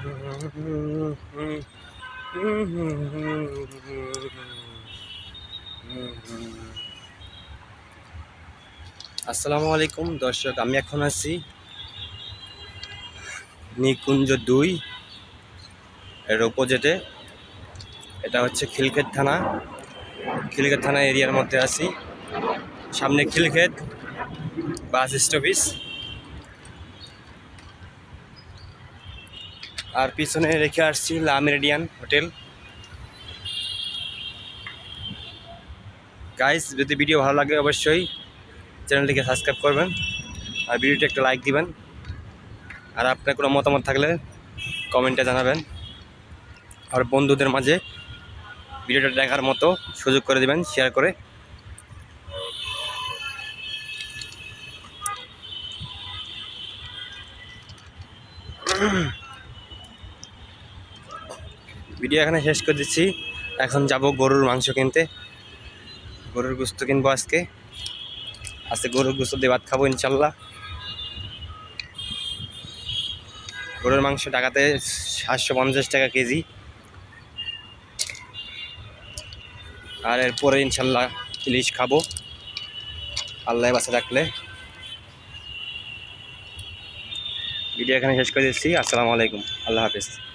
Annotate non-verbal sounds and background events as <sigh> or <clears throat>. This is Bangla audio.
আসসালামু আলাইকুম, দর্শক, আমি এখন আছি নিকুঞ্জ দুই এর অপোজিটে এটা হচ্ছে খিলক্ষেত থানা। খিলক্ষেত থানা এরিয়ার মধ্যে আছি। সামনে খিলক্ষেত বাস স্টপিস আর পিছনে রেখে আসছি লা মেরিডিয়ান হোটেল। গাইস যদি ভিডিও ভালো লাগে অবশ্যই চ্যানেলটিকে সাবস্ক্রাইব করবেন আর ভিডিওটি একটা লাইক দিবেন। আর আপনার কোনো মতামত থাকলে কমেন্টে জানাবেন। আর বন্ধুদের মাঝে ভিডিওটা দেখার মতো সুযোগ করে দিবেন শেয়ার করে। <clears throat> ভিডিও এখানে শেষ করে দিচ্ছি। এখন যাব গরুর মাংস কিনতে। গরুর গোস্ত কিনবো আজকে। আজকে গরুর গোস্ত দিয়ে ভাত খাব ইনশাল্লাহ। গরুর মাংস টাকাতে সাতশো পঞ্চাশ টাকা কেজি। আর এরপরে ইনশাল্লাহ ইলিশ খাব। আল্লাহ বাসা রাখলে। ভিডিও এখানে শেষ করে দিচ্ছি। আসসালামু আলাইকুম। আল্লাহ হাফিজ।